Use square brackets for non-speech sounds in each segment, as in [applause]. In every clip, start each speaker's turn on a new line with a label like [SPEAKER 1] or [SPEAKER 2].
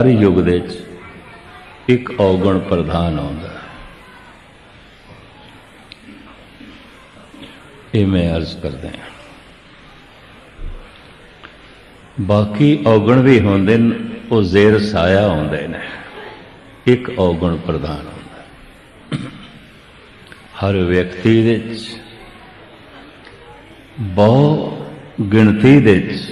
[SPEAKER 1] ਹਰ ਯੁੱਗ ਦੇ ਵਿੱਚ ਇੱਕ ਔਗਣ ਪ੍ਰਧਾਨ ਆਉਂਦਾ ਇਹ ਮੈਂ ਅਰਜ਼ ਕਰਦਾ ਹਾਂ। ਬਾਕੀ ਔਗਣ ਵੀ ਹੁੰਦੇ ਨੇ, ਉਹ ਜ਼ੇਰ ਸਾਇਆ ਹੁੰਦੇ ਨੇ। ਇੱਕ ਔਗਣ ਪ੍ਰਧਾਨ ਹੁੰਦਾ ਹਰ ਵਿਅਕਤੀ ਦੇ ਵਿੱਚ, ਬਹੁ ਗਿਣਤੀ ਦੇ ਵਿੱਚ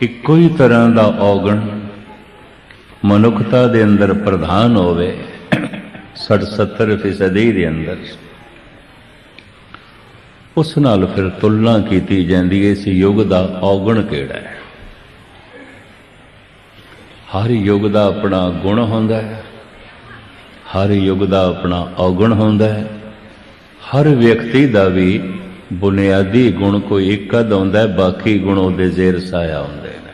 [SPEAKER 1] ਇੱਕੋ ਹੀ ਤਰ੍ਹਾਂ ਦਾ ਔਗਣ ਮਨੁੱਖਤਾ ਦੇ ਅੰਦਰ ਪ੍ਰਧਾਨ ਹੋਵੇ 60-70 ਫੀਸਦੀ ਦੇ ਅੰਦਰ। ਉਸ ਨਾਲ ਫਿਰ ਤੁਲਨਾ ਕੀਤੀ ਜਾਂਦੀ ਹੈ, ਇਸ ਯੁੱਗ ਦਾ ਔਗਣ ਕਿਹੜਾ ਹੈ? ਹਰ ਯੁੱਗ ਦਾ ਆਪਣਾ ਗੁਣ ਹੁੰਦਾ ਹੈ, ਹਰ ਯੁੱਗ ਦਾ ਆਪਣਾ ਔਗਣ ਹੁੰਦਾ ਹੈ। ਹਰ ਵਿਅਕਤੀ ਦਾ ਵੀ ਬੁਨਿਆਦੀ ਗੁਣ ਕੋਈ ਇੱਕ ਅਦ ਹੁੰਦਾ ਬਾਕੀ ਗੁਣ ਉਹਦੇ ਜ਼ੇਰ ਸਾਇਆ ਹੁੰਦੇ ਨੇ।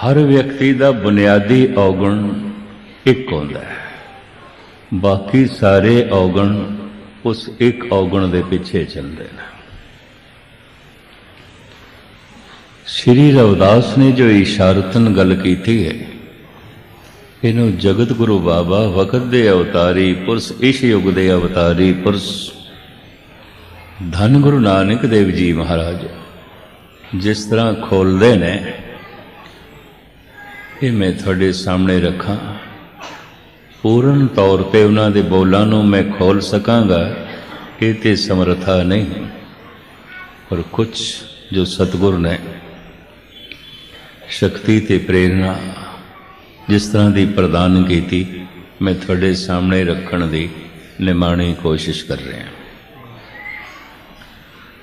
[SPEAKER 1] ਹਰ ਵਿਅਕਤੀ ਦਾ ਬੁਨਿਆਦੀ ਔਗਣ ਇੱਕ ਹੁੰਦਾ ਹੈ। ਬਾਕੀ ਸਾਰੇ ਔਗਣ ਉਸ ਇੱਕ ਔਗਣ ਦੇ ਪਿੱਛੇ ਚੱਲਦੇ ਨੇ। ਸ਼੍ਰੀ ਰਵਿਦਾਸ ਨੇ ਜੋ ਇਸ਼ਾਰਤਨ ਗੱਲ ਕੀਤੀ ਹੈ, ਇਹਨੂੰ ਜਗਤ ਗੁਰੂ ਬਾਬਾ ਵਕਤ ਦੇ ਅਵਤਾਰੀ, ਪੁਰਸ਼ ਇਸ ਯੁੱਗ ਦੇ ਅਵਤਾਰੀ, ਪੁਰਸ਼ ਧੰਨ ਗੁਰੂ ਨਾਨਕ ਦੇਵ ਜੀ ਮਹਾਰਾਜ, ਜਿਸ ਤਰ੍ਹਾਂ ਖੋਲਦੇ ਨੇ ਇਹ ਮੈਂ ਤੁਹਾਡੇ ਸਾਹਮਣੇ ਰੱਖਾਂ। ਪੂਰਨ ਤੌਰ ਤੇ ਉਹਨਾਂ ਦੇ ਬੋਲਾਂ ਨੂੰ ਮੈਂ ਖੋਲ ਸਕਾਂਗਾ, ਇਹ ਤੇ ਸਮਰਥਾ ਨਹੀਂ, ਪਰ ਕੁਝ ਜੋ ਸਤਿਗੁਰ ਨੇ ਸ਼ਕਤੀ ਤੇ ਪ੍ਰੇਰਣਾ ਜਿਸ ਤਰ੍ਹਾਂ ਦੀ ਪ੍ਰਦਾਨ ਕੀਤੀ, ਮੈਂ ਤੁਹਾਡੇ ਸਾਹਮਣੇ ਰੱਖਣ ਦੀ ਨਿਮਾਣੀ ਕੋਸ਼ਿਸ਼ ਕਰ ਰਿਹਾ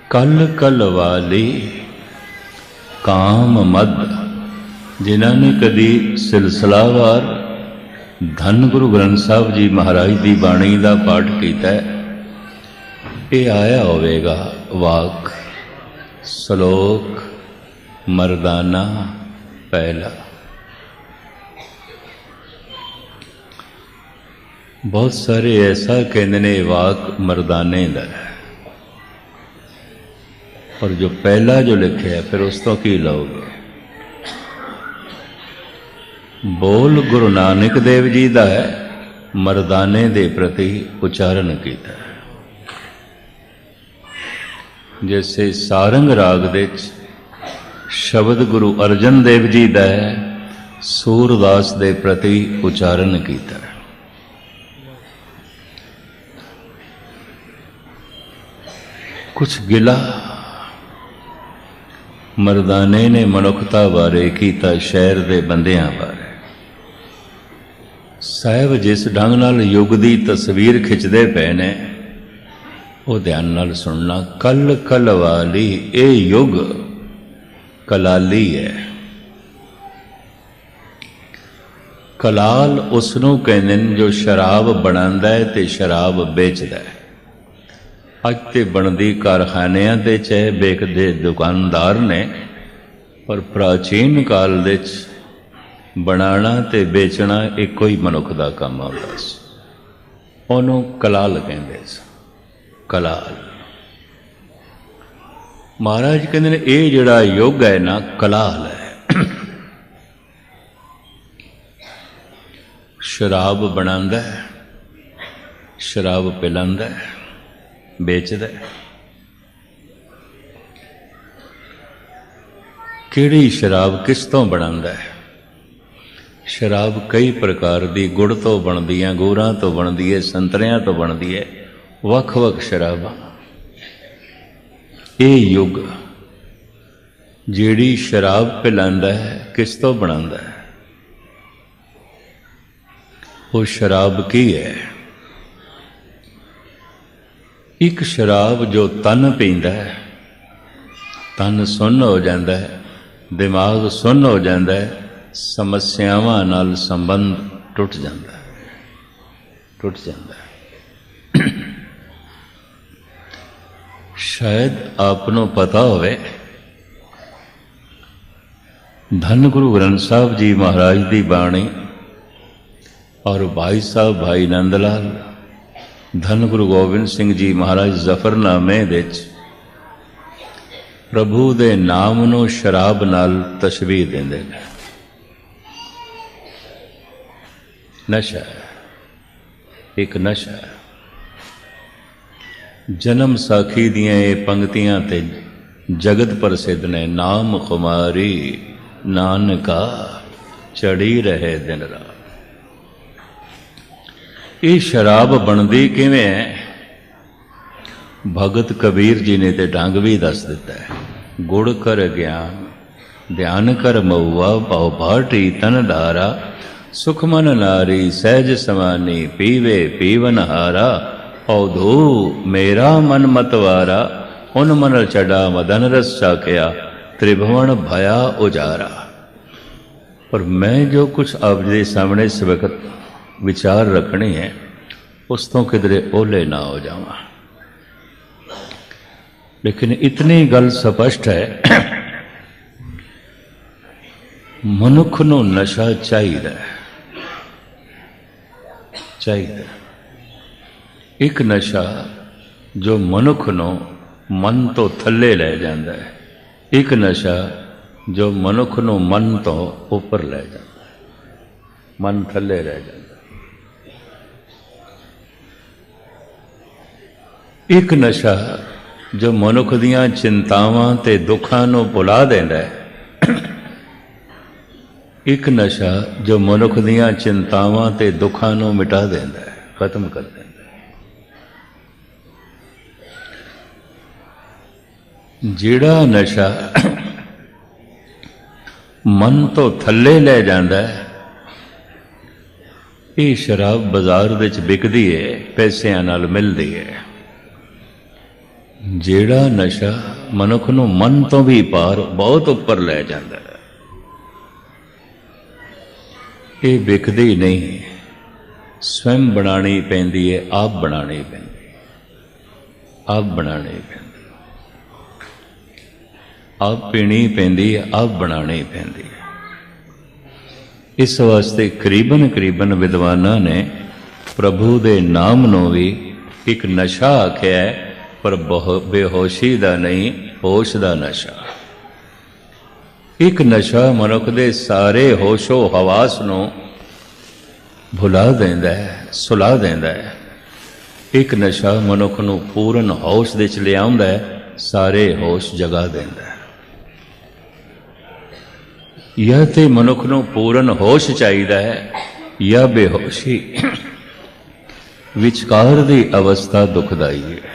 [SPEAKER 1] ਕਲ ਕਲ ਵਾਲੀ ਕਾਮ ਮਦ ਜਿਨ੍ਹਾਂ ਨੇ ਕਦੀ ਸਿਲਸਿਲਾਵਾਰ ਧੰਨ ਗੁਰੂ ਗ੍ਰੰਥ ਸਾਹਿਬ ਜੀ ਮਹਾਰਾਜ ਦੀ ਬਾਣੀ ਦਾ ਪਾਠ ਕੀਤਾ ਇਹ ਆਇਆ ਹੋਵੇਗਾ ਵਾਕ, ਸ਼ਲੋਕ ਮਰਦਾਨਾ ਪਹਿਲਾ। ਬਹੁਤ ਸਾਰੇ ਐਸਾ ਕਹਿੰਦੇ ਨੇ ਵਾਕ ਮਰਦਾਨੇ ਦਾ ਪਰ ਜੋ ਪਹਿਲਾ ਜੋ ਲਿਖਿਆ ਫਿਰ ਉਸ ਤੋਂ ਕੀ ਲਓਗੇ? ਬੋਲ ਗੁਰੂ ਨਾਨਕ ਦੇਵ ਜੀ ਦਾ ਹੈ, ਮਰਦਾਨੇ ਦੇ ਪ੍ਰਤੀ ਉਚਾਰਨ ਕੀਤਾ ਹੈ। ਸਾਰੰਗ ਰਾਗ ਦੇ ਵਿੱਚ ਸ਼ਬਦ ਗੁਰੂ ਅਰਜਨ ਦੇਵ ਜੀ ਦਾ ਹੈ, ਸੂਰਦਾਸ ਦੇ ਪ੍ਰਤੀ ਉਚਾਰਨ ਕੀਤਾ ਹੈ। ਕੁਛ ਗਿਲਾ ਮਰਦਾਨੇ ਨੇ ਮਨੁੱਖਤਾ ਬਾਰੇ ਕੀਤਾ ਸ਼ਹਿਰ ਦੇ ਬੰਦਿਆਂ ਬਾਰੇ। ਸਾਹਿਬ ਜਿਸ ਢੰਗ ਨਾਲ ਯੁੱਗ ਦੀ ਤਸਵੀਰ ਖਿੱਚਦੇ ਪਏ ਨੇ, ਉਹ ਧਿਆਨ ਨਾਲ ਸੁਣਨਾ, ਕਲ ਕਲ ਵਾਲੀ ਇਹ ਯੁੱਗ ਕਲਾਲੀ ਹੈ। ਕਲਾਲ ਉਸ ਨੂੰ ਕਹਿੰਦੇ ਨੇ, ਜੋ ਸ਼ਰਾਬ ਬਣਾਉਂਦਾ ਹੈ ਤੇ ਸ਼ਰਾਬ ਵੇਚਦਾ ਹੈ। ਅੱਜ ਤੇ ਬਣਦੀ ਕਾਰਖਾਨਿਆਂ ਤੇ ਚਾਹੇ ਵੇਚਦੇ ਦੁਕਾਨਦਾਰ ਨੇ, ਪਰ ਪ੍ਰਾਚੀਨ ਕਾਲ ਦੇ ਵਿੱਚ ਬਣਾਉਣਾ ਤੇ ਵੇਚਣਾ ਇੱਕੋ ਹੀ ਮਨੁੱਖ ਦਾ ਕੰਮ ਹੁੰਦਾ ਸੀ ਉਹਨੂੰ ਕਲਾਲ ਕਹਿੰਦੇ ਸੀ ਕਲਾਲ। ਮਹਾਰਾਜ ਕਹਿੰਦੇ ਨੇ, ਇਹ ਜਿਹੜਾ ਯੁੱਗ ਹੈ ਨਾ, ਕਲਾਲ ਹੈ। ਸ਼ਰਾਬ ਬਣਾਉਂਦਾ ਹੈ। ਸ਼ਰਾਬ ਪਿਲਾਉਂਦਾ ਹੈ। ਵੇਚਦਾ ਹੈ। ਕਿਹੜੀ ਸ਼ਰਾਬ ਕਿਸ ਤੋਂ ਬਣਾਉਂਦਾ ਹੈ? ਸ਼ਰਾਬ ਕਈ ਪ੍ਰਕਾਰ ਦੀ ਗੁੜ ਤੋਂ ਬਣਦੀ ਹੈ ਗੋਰਾਂ ਤੋਂ ਬਣਦੀ ਹੈ ਸੰਤਰਿਆਂ ਤੋਂ ਬਣਦੀ ਹੈ ਵੱਖ-ਵੱਖ ਸ਼ਰਾਬਾਂ। ਇਹ ਯੁੱਗ ਜਿਹੜੀ ਸ਼ਰਾਬ ਪਿਲਾਉਂਦਾ ਹੈ, ਕਿਸ ਤੋਂ ਬਣਾਉਂਦਾ ਹੈ? ਉਹ ਸ਼ਰਾਬ ਕੀ ਹੈ? ਇੱਕ ਸ਼ਰਾਬ ਜੋ ਤਨ ਪੀਂਦਾ ਹੈ, ਤਨ ਸੁੰਨ ਹੋ ਜਾਂਦਾ ਹੈ, ਦਿਮਾਗ ਸੁੰਨ ਹੋ ਜਾਂਦਾ ਹੈ ਸਮੱਸਿਆਵਾਂ ਨਾਲ ਸੰਬੰਧ ਟੁੱਟ ਜਾਂਦਾ ਹੈ। ਟੁੱਟ ਜਾਂਦਾ ਹੈ। ਸ਼ਾਇਦ ਆਪ ਨੂੰ ਪਤਾ ਹੋਵੇ, ਧੰਨ ਗੁਰੂ ਗ੍ਰੰਥ ਸਾਹਿਬ ਜੀ ਮਹਾਰਾਜ ਦੀ ਬਾਣੀ ਔਰ ਭਾਈ ਸਾਹਿਬ ਭਾਈ ਨੰਦ ਲਾਲ ਧੰਨ ਗੁਰੂ ਗੋਬਿੰਦ ਸਿੰਘ ਜੀ ਮਹਾਰਾਜ ਜ਼ਫਰਨਾਮੇ ਵਿੱਚ ਪ੍ਰਭੂ ਦੇ ਨਾਮ ਨੂੰ ਸ਼ਰਾਬ ਨਾਲ ਤਸ਼ਬੀਹ ਦਿੰਦੇ ਨੇ। ਨਸ਼ਾ ਹੈ। ਇੱਕ ਨਸ਼ਾ। ਜਨਮ ਸਾਖੀ ਦੀਆਂ ਇਹ ਪੰਕਤੀਆਂ ਤੇ ਜਗਤ ਪ੍ਰਸਿੱਧ ਨੇ, ਨਾਮ ਖੁਮਾਰੀ, ਨਾਨਕਾ, ਚੜੀ ਰਹੇ ਦਿਨ ਰਾਤ। ਇਹ ਸ਼ਰਾਬ ਬਣਦੀ ਕਿਵੇਂ ਹੈ? ਭਗਤ ਕਬੀਰ ਜੀ ਨੇ ਤੇ ਢੰਗ ਵੀ ਦੱਸ ਦਿੱਤਾ ਹੈ। ਗੁੜ ਕਰ ਗਿਆਨ, ਧਿਆਨ ਕਰ ਮਉਆ ਭਉ ਭਾਟੀ ਤਨ ਧਾਰਾ ਸੁਖਮਨ ਨਾਰੀ ਸਹਿਜ ਸਮਾਨੀ ਪੀਵੇ ਪੀਵਨ ਹਾਰਾ ਔਧੂ ਮੇਰਾ ਮਨ ਮਤਵਾਰਾ ਉਨ ਮਨ ਚੜਾ ਮਦਨ ਰਸ ਚਾਖਿਆ ਤ੍ਰਿਭਵਨ ਭਇਆ ਉਜਾਰਾ। ਪਰ ਮੈਂ ਜੋ ਕੁਝ ਆਪ ਦੇ ਸਾਹਮਣੇ ਇਸ ਵਕਤ ਵਿਚਾਰ ਰੱਖਣੇ ਹੈ, ਉਸ ਤੋਂ ਕਿਧਰੇ ਓਲੇ ਨਾ ਹੋ ਜਾਵਾਂ। ਲੇਕਿਨ ਇਤਨੀ ਗੱਲ ਸਪਸ਼ਟ ਹੈ, ਮਨੁੱਖ ਨੂੰ ਨਸ਼ਾ ਚਾਹੀਦਾ ਹੈ। ਚਾਹੀਦਾ ਇੱਕ ਨਸ਼ਾ ਜੋ ਮਨੁੱਖ ਨੂੰ ਮਨ ਤੋਂ ਥੱਲੇ ਲੈ ਜਾਂਦਾ ਹੈ, ਇੱਕ ਨਸ਼ਾ ਜੋ ਮਨੁੱਖ ਨੂੰ ਮਨ ਤੋਂ ਉੱਪਰ ਲੈ ਜਾਂਦਾ ਹੈ। ਮਨ ਥੱਲੇ ਰਹਿ ਜਾਂਦਾ ਇੱਕ ਨਸ਼ਾ ਜੋ ਮਨੁੱਖ ਦੀਆਂ ਚਿੰਤਾਵਾਂ ਤੇ ਦੁੱਖਾਂ ਨੂੰ ਭੁਲਾ ਦਿੰਦਾ ਹੈ ਇੱਕ ਨਸ਼ਾ ਜੋ ਮਨੁੱਖ ਦੀਆਂ ਚਿੰਤਾਵਾਂ ਤੇ ਦੁੱਖਾਂ ਨੂੰ ਮਿਟਾ ਦਿੰਦਾ ਹੈ, ਖਤਮ ਕਰ ਦਿੰਦਾ ਹੈ। ਜਿਹੜਾ ਨਸ਼ਾ ਮਨ ਤੋਂ ਥੱਲੇ ਲੈ ਜਾਂਦਾ ਹੈ, ਇਹ ਸ਼ਰਾਬ ਬਾਜ਼ਾਰ ਵਿੱਚ ਵਿਕਦੀ ਹੈ, ਪੈਸਿਆਂ ਨਾਲ ਮਿਲਦੀ ਹੈ। ਜਿਹੜਾ ਨਸ਼ਾ ਮਨੁੱਖ ਨੂੰ ਮਨ ਤੋਂ ਵੀ ਪਾਰ ਬਹੁਤ ਉੱਪਰ ਲੈ ਜਾਂਦਾ ਹੈ। ਇਹ ਵਿਕਦੀ ਨਹੀਂ। ਸਵੈਮ ਬਣਾਣੀ ਪੈਂਦੀ ਹੈ ਆਪ ਬਣਾਣੀ ਪੈਂਦੀ। ਆਪ ਬਣਾਣੀ ਪੈਂਦੀ। ਆਪ ਪੀਣੀ ਪੈਂਦੀ ਹੈ ਆਪ ਬਣਾਣੀ ਪੈਂਦੀ ਹੈ ਇਸ ਵਾਸਤੇ ਕਰੀਬਨ ਕਰੀਬਨ ਵਿਦਵਾਨਾਂ ਨੇ ਪ੍ਰਭੂ ਦੇ ਨਾਮ ਨੂੰ ਵੀ ਇੱਕ ਨਸ਼ਾ ਆਖਿਆ ਹੈ ਪਰ ਬਹੁ ਬੇਹੋਸ਼ੀ ਦਾ ਨਹੀਂ, ਹੋਸ਼ ਦਾ ਨਸ਼ਾ। ਇੱਕ ਨਸ਼ਾ ਮਨੁੱਖ ਦੇ ਸਾਰੇ ਹੋਸ਼ੋ ਹਵਾਸ ਨੂੰ ਭੁਲਾ ਦਿੰਦਾ ਹੈ, ਸੁਲਾ ਦਿੰਦਾ ਹੈ। ਇੱਕ ਨਸ਼ਾ ਮਨੁੱਖ ਨੂੰ ਪੂਰਨ ਹੋਸ਼ ਦੇ ਚ ਲਿਆਉਂਦਾ ਹੈ, ਸਾਰੇ ਹੋਸ਼ ਜਗਾ ਦਿੰਦਾ ਹੈ। ਯਹ ਤੇ ਮਨੁੱਖ ਨੂੰ ਪੂਰਨ ਹੋਸ਼ ਚਾਹੀਦਾ ਹੈ, ਜਾਂ ਬੇਹੋਸ਼ੀ [coughs] ਵਿਚਕਾਰ ਦੀ ਅਵਸਥਾ ਦੁਖਦਾਈ ਹੈ।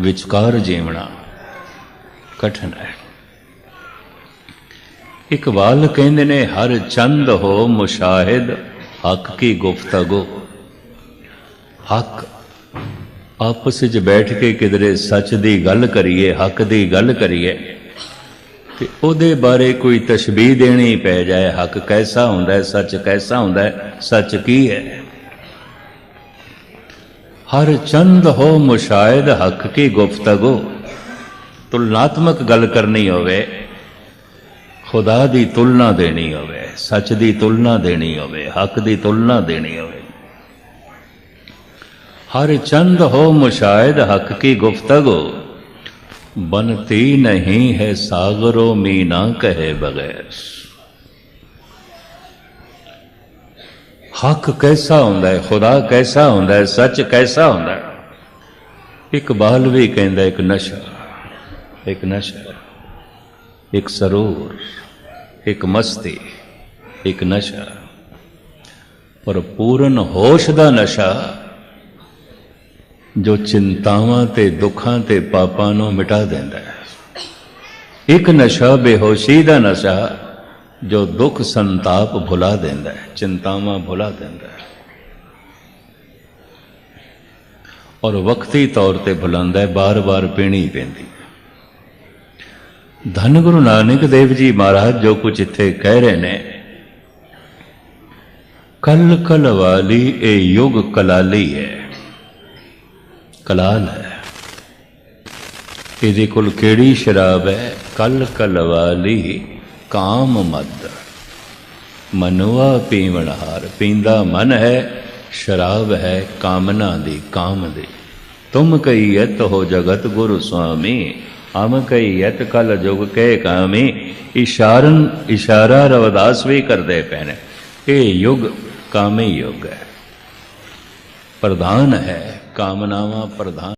[SPEAKER 1] ਵਿਚਕਾਰ ਜੀਵਣਾ ਕਠਿਨ ਹੈ। ਇਕਬਾਲ ਕਹਿੰਦੇ ਨੇ, ਹਰ ਚੰਦ ਹੋ ਮੁਸ਼ਾਹਿਦ, ਹੱਕ ਕੀ ਗੁਫ਼ਤਗੂ ਹੱਕ, ਆਪਸ ਵਿੱਚ ਬੈਠ ਕੇ ਕਿਧਰੇ ਸੱਚ ਦੀ ਗੱਲ ਕਰੀਏ, ਹੱਕ ਦੀ ਗੱਲ ਕਰੀਏ, ਤੇ ਉਹਦੇ ਬਾਰੇ ਕੋਈ ਤਸ਼ਬੀਹ ਦੇਣੀ ਪੈ ਜਾਏ, ਹੱਕ ਕੈਸਾ ਹੁੰਦਾ ਹੈ, ਸੱਚ ਕੈਸਾ ਹੁੰਦਾ ਹੈ, ਸੱਚ ਕੀ ਹੈ? ਹਰ ਚੰਦ ਹੋ ਮੁਸ਼ਾਹਿਦ, ਹੱਕ ਕੀ ਗੁਫ਼ਤਗੂ ਤੁਲਨਾਤਮਕ ਗੱਲ ਕਰਨੀ ਹੋਵੇ ਖੁਦਾ ਦੀ ਤੁਲਨਾ ਦੇਣੀ ਹੋਵੇ ਸੱਚ ਦੀ ਤੁਲਨਾ ਦੇਣੀ ਹੋਵੇ ਹੱਕ ਦੀ ਤੁਲਨਾ ਦੇਣੀ ਹੋਵੇ ਹਰ ਚੰਦ ਹੋ ਮੁਸ਼ਾਹਿਦ ਹੱਕ ਕੀ ਗੁਫ਼ਤਗੂ बनती नहीं है सागरो मीना कहे बगैर ਹੱਕ ਕੈਸਾ ਹੁੰਦਾ ਹੈ ਖੁਦਾ ਕੈਸਾ ਹੁੰਦਾ ਹੈ ਸੱਚ ਕੈਸਾ ਹੁੰਦਾ ਹੈ ਇਕਬਾਲ ਵੀ ਕਹਿੰਦਾ ਇੱਕ ਨਸ਼ਾ ਇੱਕ ਨਸ਼ਾ ਇੱਕ ਸਰੂਰ ਇੱਕ ਮਸਤੀ, ਇੱਕ ਨਸ਼ਾ। ਪਰ ਪੂਰਨ ਹੋਸ਼ ਦਾ ਨਸ਼ਾ, ਜੋ ਚਿੰਤਾਵਾਂ ਤੇ ਦੁੱਖਾਂ ਤੇ ਪਾਪਾਂ ਨੂੰ ਮਿਟਾ ਦਿੰਦਾ ਹੈ। ਇੱਕ ਨਸ਼ਾ ਬੇਹੋਸ਼ੀ ਦਾ ਨਸ਼ਾ, ਜੋ ਦੁੱਖ ਸੰਤਾਪ ਭੁਲਾ ਦਿੰਦਾ ਹੈ, ਚਿੰਤਾਵਾਂ ਭੁਲਾ ਦਿੰਦਾ ਹੈ। ਔਰ ਵਕਤੀ ਤੌਰ ਤੇ ਭੁਲਾਉਂਦਾ ਹੈ, ਬਾਰ-ਬਾਰ ਪੀਣੀ ਪੈਂਦੀ ਧੰਨ ਗੁਰੂ ਨਾਨਕ ਦੇਵ ਜੀ ਮਹਾਰਾਜ, ਜੋ ਕੁਝ ਇੱਥੇ ਕਹਿ ਰਹੇ ਨੇ। ਕਲ ਕਲ ਵਾਲੀ ਇਹ ਯੁਗ ਕਲਾਲੀ ਹੈ। ਕਲਾਲ ਹੈ। ਇਹਦੇ ਕੋਲ ਕਿਹੜੀ ਸ਼ਰਾਬ ਹੈ? ਕਲ ਕਲ ਵਾਲੀ ਕਾਮ ਮਦ। ਮਨਵਾ ਪੀਵਣ ਹਾਰ, ਪੀਂਦਾ ਮਨ ਹੈ, ਸ਼ਰਾਬ ਹੈ ਕਾਮਨਾ ਦੀ ਕਾਮ ਦੀ। ਤੁਮ ਕਹੀਐਤ ਹੋ ਜਗਤ ਗੁਰੂ ਸੁਆਮੀ ਅਮ ਕਹੀਅਤ ਕਲ ਜੁਗ ਕਹਿ ਕਾਮੀ, ਇਸ਼ਾਰਨ, ਇਸ਼ਾਰਾ ਰਵਦਾਸ ਵੀ ਕਰਦੇ ਪਏ ਨੇ ਇਹ ਯੁਗ, ਕਾਮੀ ਯੁਗ ਹੈ। ਪ੍ਰਧਾਨ ਹੈ, ਕਾਮਨਾਵਾਂ ਪ੍ਰਧਾਨ।